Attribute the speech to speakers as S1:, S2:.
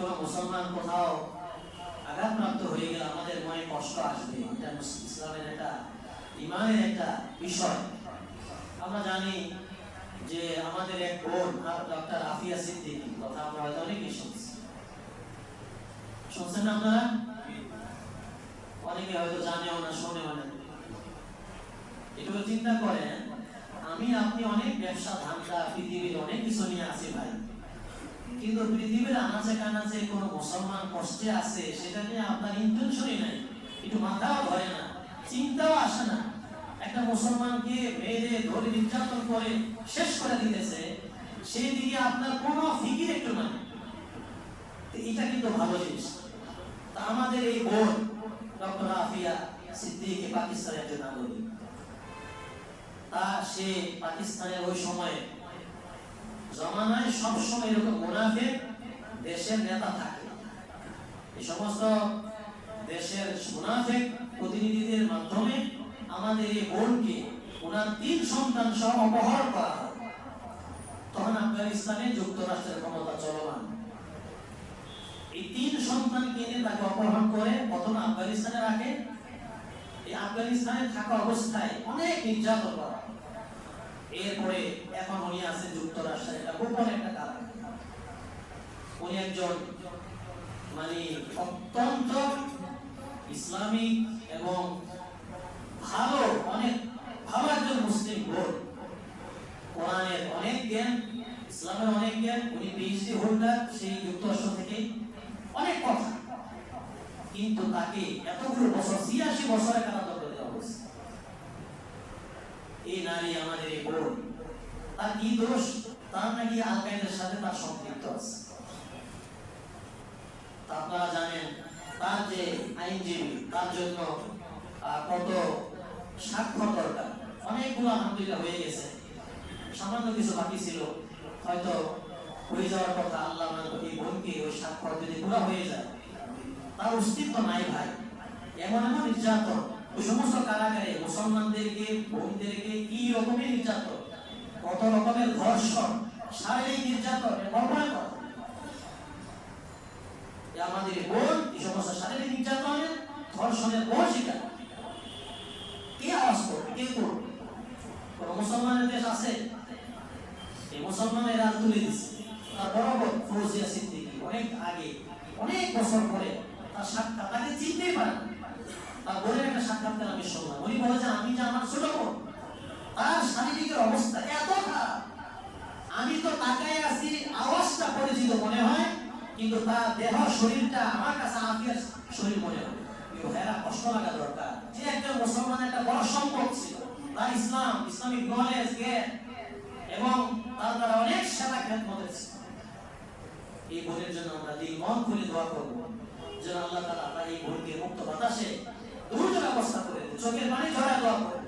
S1: কোনো মুসলমান কোথাও আঘাতপ্রাপ্ত হয়ে গেলে আমাদের মনে কষ্ট আসবে। এটা ইসলামের একটা, ইমানের একটা বিষয়। আমরা জানি যে আমাদের এক বোন ডক্টর আফিয়া কথা আমরা হয়তো অনেকেই শুনছি। শুনছেন আপনারা? অনেকে হয়তো জানেও না, শোনেও না। একটু চিন্তা করেন, আমি, আপনি অনেক ব্যবসা, ধান্দা, পৃথিবীর অনেক কিছু নিয়ে আছি ভাই। কিন্তু পৃথিবীর আনাচে কানাচে কোন মুসলমান কষ্টে আছে, সেটা নিয়ে আপনার ইন্টেনশনই নাই। একটু মাথাও ধরে না, চিন্তাও আসে না। একটা মুসলমানকে মেরে ধরে নির্যাতন করে শেষ করে দিতেছে সেই দিকে আপনার কোনো ফিকির একটু নাই। এটা কিন্তু ভালো জিনিস। তা আমাদের এই বোন, ডক্টর আফিয়া সিদ্দিকে পাকিস্তানের একজন নাগরিক তা সে পাকিস্তানের ওই সময়ে জমানায় সবসময় এরকম মুনাফিক দেশের নেতা থাকে। এই সমস্ত দেশের মুনাফিক প্রতিনিধিদের মাধ্যমে আমাদের এই বোনকে, ওনার তিন সন্তান সহ অপহরণ করা তখন আফগানিস্তানে যুক্তরাষ্ট্রের ক্ষমতা চলমান। এই তিন সন্তানকে এনে তাকে অপহরণ করে প্রথমে আফগানিস্তানে রাখে। এই আফগানিস্তানে থাকা অবস্থায় অনেক নির্যাতন করা। এরপরে এখন উনি আছেন যুক্তরাষ্ট্রে। এটা গোপন একটা কারণ। উনি একজন মানে অত্যন্ত ইসলামিক এবং ভালো, অনেক ভালো একজন মুসলিম বোন। কোরআনের অনেক জ্ঞান, ইসলামের অনেক জ্ঞান, উনি পিএইচডি হোল্ডার সেই যুক্তরাষ্ট্র থেকে অনেক কথা। কিন্তু তাকে এতগুলো বছর, ছিয়াশি বছরে হয়েছে এই নারী আমাদের এই বোন। তার কি দোষ? তার নাকি আল সাথে তার সম্পৃক্ত আছে। আপনারা জানেন, তার যে আইনজীবী, তার জন্য কত স্বাক্ষর দরকার। অনেকগুলো আলহামদুলিল্লাহ হয়ে গেছে। সামান্য কিছু বাকি ছিল। হয়তো হয়ে যাওয়ার কথা আল্লাহ এই বোনকে ওই স্বাক্ষর যদি পুরো হয়ে যায়। তার অস্তিত্ব নাই ভাই। এমন এমন নির্যাতন। সমস্ত কারাগারে মুসলমানদেরকে বোনদেরকে কি রকমের নির্যাতন। কত রকমের ধর্ষণ, শারীরিক নির্যাতন কল্পনা কর। আমাদের বোন, এই সমস্ত শারীরিক নির্যাতনের ধর্ষণের বড় শিকার? কে আওয়াজ করবে? কে করবে? মুসলমানের দেশ আছে? এই মুসলমানের তুলে দিচ্ছে তার বড় বোন ফৌজিয়া সিদ্দিকী অনেক আগে, অনেক বছর পরে তার সাক্ষাৎ, তাকে চিনতেই পারে তার বোনের সাক্ষাৎকার আমি শুনলাম। উনি বলেছেন আমি যে আমার ছোট বোন, তার শারীরিকের অবস্থা এত খারাপ। আমি তো তাকায় আছি, আওয়াজটা পরিচিত মনে হয়, কিন্তু তার দেহ, শরীরটা আমার কাছে আফিয়ার শরীর মনে হয়। হ্যাঁ দ্বারা অনেক জন্য আমরা দিল মন খুলে মুক্ত বাতাসে রুজুর অবস্থা করে চোখের পানি ঝরা করে